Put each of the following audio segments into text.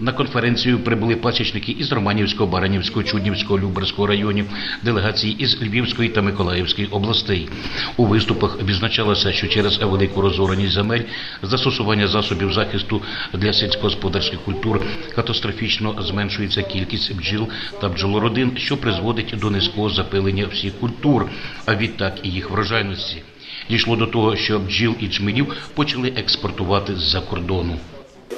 На конференцію прибули пасічники із Романівського, Баранівського, Чуднівського, Люберського районів, делегації із Львівської та Миколаївської областей. У виступах відзначалося, що через велику розореність земель застосування засобів захисту для сільськогосподарських культур катастрофічно зменшується кількість бджіл та бджолородин, що призводить до низького запилення всіх культур, а відтак і їх врожайності. Дійшло до того, що бджіл і чмелів почали експортувати з-за кордону.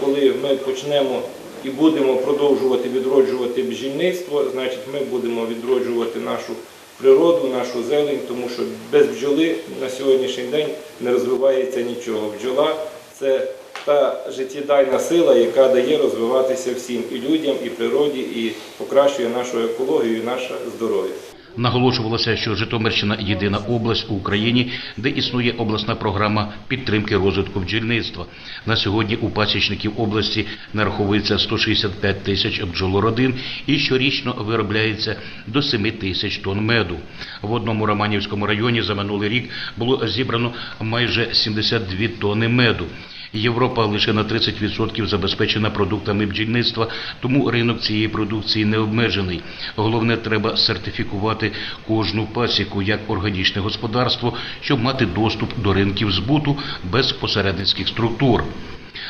Коли ми почнемо і будемо продовжувати відроджувати бджільництво, значить ми будемо відроджувати нашу природу, нашу зелень, тому що без бджоли на сьогоднішній день не розвивається нічого. Бджола це та життєдайна сила, яка дає розвиватися всім і людям, і природі, і покращує нашу екологію, і наше здоров'я. Наголошувалося, що Житомирщина єдина область у Україні, де існує обласна програма підтримки розвитку бджільництва. На сьогодні у пасічників області нараховується 165 тисяч бджолородин і щорічно виробляється до 7 тисяч тонн меду. В одному Романівському районі за минулий рік було зібрано майже 72 тонни меду. Європа лише на 30% забезпечена продуктами бджільництва, тому ринок цієї продукції не обмежений. Головне, треба сертифікувати кожну пасіку як органічне господарство, щоб мати доступ до ринків збуту без посередницьких структур.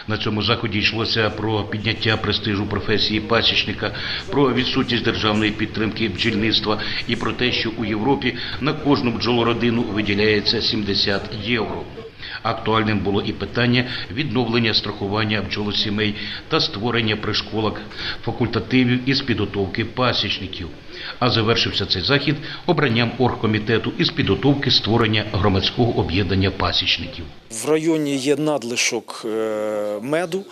На цьому заході йшлося про підняття престижу професії пасічника, про відсутність державної підтримки бджільництва і про те, що у Європі на кожну бджолородину виділяється 70 євро. Актуальним було і питання відновлення страхування бджолосімей та створення при школах факультативів із підготовки пасічників. А завершився цей захід обранням оргкомітету із підготовки створення громадського об'єднання пасічників. В районі є надлишок е, меду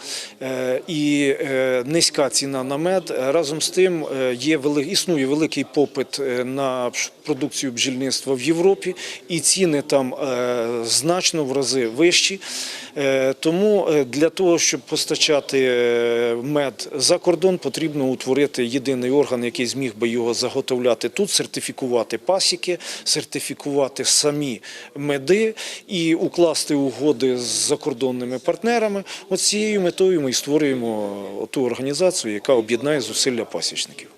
е, і е, низька ціна на мед. Разом з тим є існує великий попит на продукцію бджільництва в Європі, і ціни там значно в рази вищі. Тому для того, щоб постачати мед за кордон, потрібно утворити єдиний орган, який зміг би його заготовляти тут, сертифікувати пасіки, сертифікувати самі меди і укласти угоди з закордонними партнерами. От цією метою ми і створюємо ту організацію, яка об'єднає зусилля пасічників.